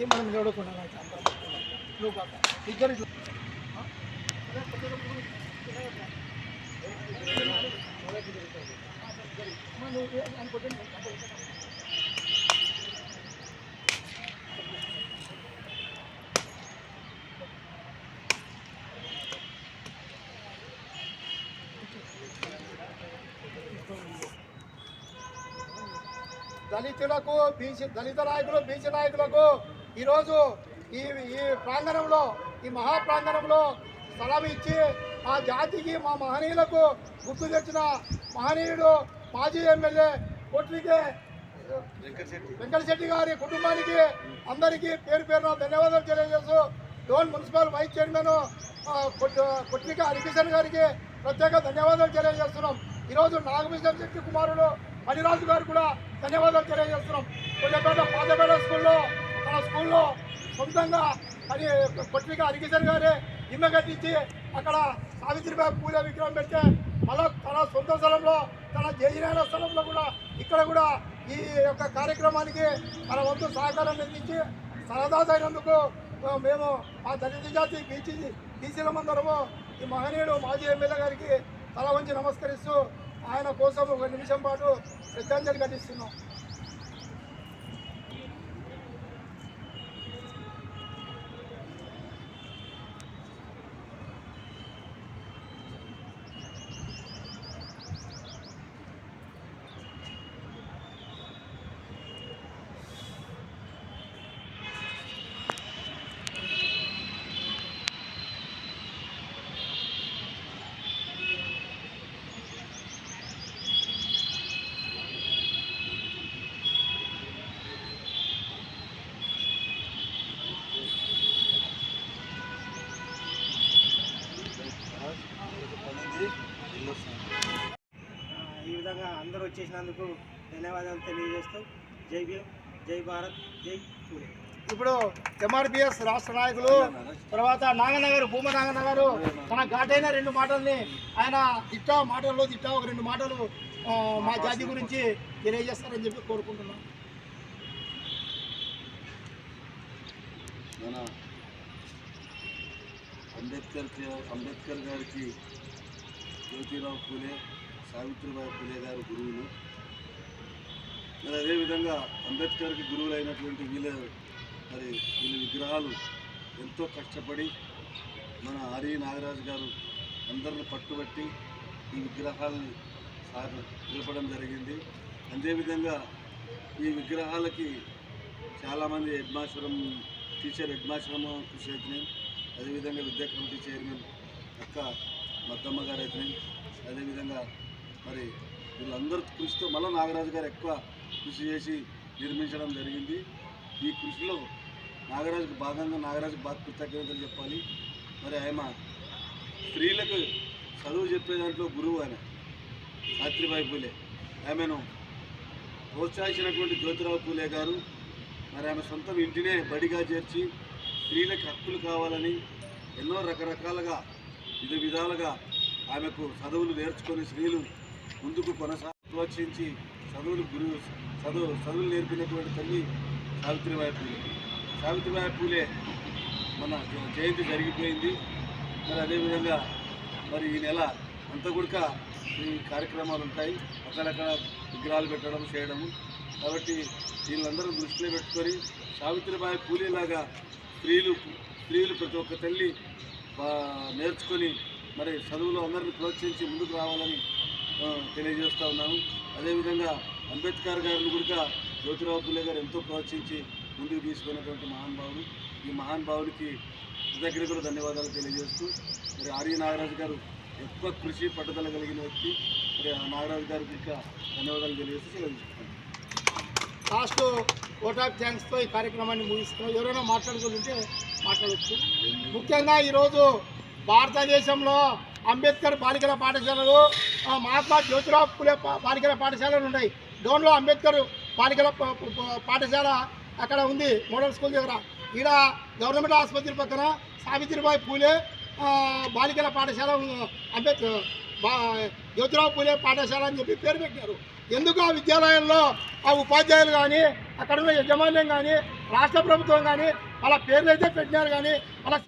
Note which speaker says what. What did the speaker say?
Speaker 1: दलित मला निवडून कोणाला माहिती आमदार लोक आता దళితులకు బీసీ దళిత నాయకులు బీసీ నాయకులకు ఈరోజు ఈ ఈ ప్రాంగణంలో ఈ మహా ప్రాంగణంలో స్థలం ఇచ్చి మా జాతికి మా మహనీయులకు గుర్తు తెచ్చిన మహనీయుడు మాజీ ఎమ్మెల్యే కొట్లికే వెంకటశెట్టి గారి కుటుంబానికి అందరికీ పేరు పేరున ధన్యవాదాలు తెలియజేస్తూ డోన్ మున్సిపల్ వైస్ చైర్మన్ ఆ, కొట్లిక హరికిషన్ గారికి ప్రత్యేక ధన్యవాదాలు తెలియజేస్తున్నాం. ఈరోజు నాగభూషణ శెట్టి కుమారుడు మణిరాజు గారు కూడా ధన్యవాదాలు తెలియజేస్తున్నాం. కొల్లపేట పాతపేట స్కూల్లో మన స్కూల్లో సొంతంగా అది కొట్లిక హరికిషన్ గారే ఇమ్మ కట్టించి అక్కడ సావిత్రిబాయి పూజ విగ్రహం పెడితే మళ్ళా తన సొంత స్థలంలో తన జయజీరాల స్థలంలో కూడా ఇక్కడ కూడా ఈ యొక్క కార్యక్రమానికి మన వంతు సహకారం అందించి సరదాదైనందుకు ఆ, మేము మా దళిత జాతి బీసీ బీసీలమందరము ఈ మహనీయుడు మాజీ ఎమ్మెల్యే గారికి తల వంచి నమస్కరిస్తూ ఆయన కోసం ఒక నిమిషం పాటు శ్రద్ధాంజలి ఘటిస్తున్నాం.
Speaker 2: ఈ విధంగా అందరూ వచ్చేసినందుకు ధన్యవాదాలు తెలియజేస్తూ జై భీమ్ జై భారత్ జై పూలే
Speaker 1: ఇప్పుడు ఎంఆర్పిఎస్ రాష్ట్ర నాయకులు తర్వాత నాగనగర్ భూమ నాగనగర్ తన ఘాటైన రెండు మాటల్ని ఆయన దిట్టా మాటల్లో దిట్టా ఒక రెండు మాటలు మా జాతి గురించి తెలియజేస్తారని చెప్పి కోరుకుంటున్నాం.
Speaker 3: మన అంబేద్కర్ అంబేద్కర్ గారికి జ్యోతిరావు పూలే సావిత్రిబాయి పూలే గారు గురువులు. మరి అదేవిధంగా అంబేద్కర్కి గురువులు అయినటువంటి వీళ్ళ మరి వీళ్ళ విగ్రహాలు ఎంతో కష్టపడి మన ఆర్య నాగరాజు గారు అందరిని పట్టుబట్టి ఈ విగ్రహాలని నిలపడం జరిగింది. అదేవిధంగా ఈ విగ్రహాలకి చాలామంది హెడ్ టీచర్ హెడ్ కృషి అవుతున్నాయి అదేవిధంగా విద్యా కమిటీ చైర్మన్ అక్క మద్దమ్మ గారు అయితే అదేవిధంగా మరి వీళ్ళందరూ కృషితో మళ్ళీ నాగరాజు గారు ఎక్కువ కృషి చేసి నిర్మించడం జరిగింది. ఈ కృషిలో నాగరాజుకు భాగంగా నాగరాజుకు బాగా కృతజ్ఞతలు చెప్పాలి. మరి ఆయన స్త్రీలకు చదువు చెప్పే దాంట్లో గురువు ఆయన సాత్రిబాయి పూలే. ఆమెను ప్రోత్సహించినటువంటి జ్యోతిరావు పూలే గారు మరి ఆమె సొంతం ఇంటినే బడిగా చేర్చి స్త్రీలకు హక్కులు కావాలని ఎన్నో రకరకాలుగా వివిధ విధాలుగా ఆమెకు చదువులు నేర్చుకొని స్త్రీలు ముందుకు కొనసా ప్రోత్సహించి చదువులు గురువు చదువు చదువులు నేర్పినటువంటి తల్లి సావిత్రిబాయి పూలే. సావిత్రిబాయి పూలే మన జయంతి జరిగిపోయింది. మరి అదేవిధంగా మరి ఈ నెల అంతా కూడా ఈ కార్యక్రమాలు ఉంటాయి. అక్కడక్కడ విగ్రహాలు పెట్టడం చేయడము. కాబట్టి వీళ్ళందరూ దృష్టిలో పెట్టుకొని సావిత్రిబాయి పూలేలాగా స్త్రీలు స్త్రీలు ప్రతి ఒక్క తల్లి నేర్చుకొని మరి చదువులో అందరిని ప్రోత్సహించి ముందుకు రావాలని తెలియజేస్తూ ఉన్నాను. అదేవిధంగా అంబేద్కర్ గారిని కూడా జ్యోతిరావు పూలే గారు ఎంతో ప్రోత్సహించి ముందుకు తీసుకున్నటువంటి మహానుభావుడు ఈ మహానుభావుడికి కృతజ్ఞతలు ధన్యవాదాలు తెలియజేస్తూ మరి ఆర్య నాగరాజు గారు ఎక్కువ కృషి పట్టుదల కలిగిన వ్యక్తి. మరి ఆ నాగరాజు గారికి ఇంకా ధన్యవాదాలు తెలియజేస్తూ సెలవు
Speaker 1: లాస్ట్ ఓట్ ఆఫ్ థ్యాంక్స్తో ఈ కార్యక్రమాన్ని ముగిస్తున్నాం. ఎవరైనా మాట్లాడుకుంటుంటే మాట్లాడవచ్చు ముఖ్యంగా ఈరోజు భారతదేశంలో అంబేద్కర్ బాలికల పాఠశాలలు మహాత్మా జ్యోతిరావు పులే బాలికల పాఠశాలలు ఉన్నాయి. డోన్లో అంబేద్కర్ బాలికల పాఠశాల అక్కడ ఉంది మోడల్ స్కూల్ దగ్గర. ఈడ గవర్నమెంట్ ఆసుపత్రి పక్కన సావిత్రిబాయి పూలే బాలికల పాఠశాల అంబేద్కర్ బా జ్యోతిరావు పూలే పాఠశాల అని చెప్పి పేరు పెట్టారు ఎందుకు ఆ విద్యాలయంలో ఆ ఉపాధ్యాయులు కానీ అక్కడ ఉన్న యజమాన్యం కానీ రాష్ట్ర ప్రభుత్వం కానీ అలా పేర్లు అయితే పెట్టినారు కానీ అలా